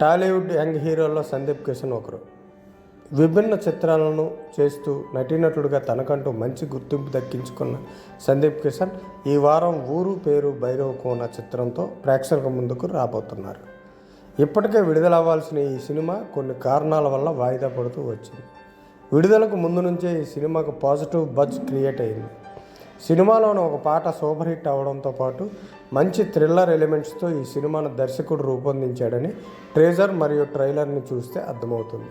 Tollywood young హీరోల్లో సందీప్ కిషన్ ఒకరు. విభిన్న చిత్రాలను చేస్తూ నటీనటుడిగా తనకంటూ మంచి గుర్తింపు దక్కించుకున్న సందీప్ కిషన్ ఈ వారం ఊరు పేరు భైరవ కోన చిత్రంతో ప్రేక్షకుల ముందుకు రాబోతున్నారు. ఇప్పటికే విడుదలవ్వాల్సిన ఈ సినిమా కొన్ని కారణాల వల్ల వాయిదా పడుతూ వచ్చింది. విడుదలకు ముందు నుంచే ఈ సినిమాకు పాజిటివ్ బజ్ క్రియేట్ అయింది. సినిమాలోని ఒక పాట సూపర్ హిట్ అవడంతో పాటు మంచి థ్రిల్లర్ ఎలిమెంట్స్తో ఈ సినిమాను దర్శకుడు రూపొందించాడని ట్రేజర్ మరియు ట్రైలర్ని చూస్తే అర్థమవుతుంది.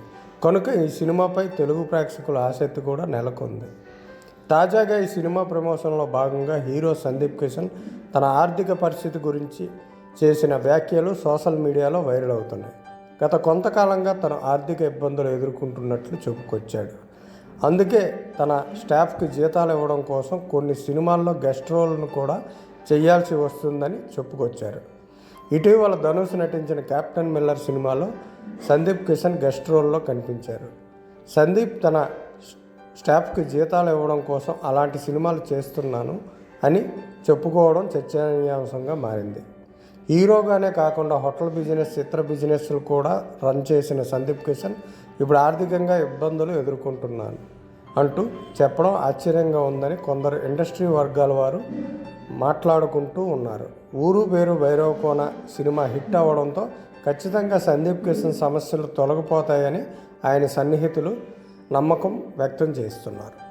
కనుక ఈ సినిమాపై తెలుగు ప్రేక్షకుల ఆసక్తి కూడా నెలకొంది. తాజాగా ఈ సినిమా ప్రమోషన్లో భాగంగా హీరో సందీప్ కిషన్ తన ఆర్థిక పరిస్థితి గురించి చేసిన వ్యాఖ్యలు సోషల్ మీడియాలో వైరల్ అవుతున్నాయి. గత కొంతకాలంగా తన ఆర్థిక ఇబ్బందులు ఎదుర్కొంటున్నట్లు చెప్పుకొచ్చాడు. అందుకే తన స్టాఫ్కి జీతాలు ఇవ్వడం కోసం కొన్ని సినిమాల్లో గెస్ట్ రోల్ను కూడా చేయాల్సి వస్తుందని చెప్పుకొచ్చారు. ఇటీవల ధనుష్ నటించిన కెప్టెన్ మిల్లర్ సినిమాలో సందీప్ కిషన్ గెస్ట్ రోల్లో కనిపించారు. సందీప్ తన స్టాఫ్కి జీతాలు ఇవ్వడం కోసం అలాంటి సినిమాలు చేస్తున్నాను అని చెప్పుకోవడం చర్చనీయాంశంగా మారింది. హీరోగానే కాకుండా హోటల్ బిజినెస్ ఇతర బిజినెస్లు కూడా రన్ చేసిన సందీప్ కిషన్ ఇప్పుడు ఆర్థికంగా ఇబ్బందులు ఎదుర్కొంటున్నాను అంటూ చెప్పడం ఆశ్చర్యంగా ఉందని కొందరు ఇండస్ట్రీ వర్గాల వారు మాట్లాడుకుంటూ ఉన్నారు. ఊరు పేరు భైరవకోన సినిమా హిట్ అవ్వడంతో ఖచ్చితంగా సందీప్ కిషన్ సమస్యలు తొలగిపోతాయని ఆయన సన్నిహితులు నమ్మకం వ్యక్తం చేస్తున్నారు.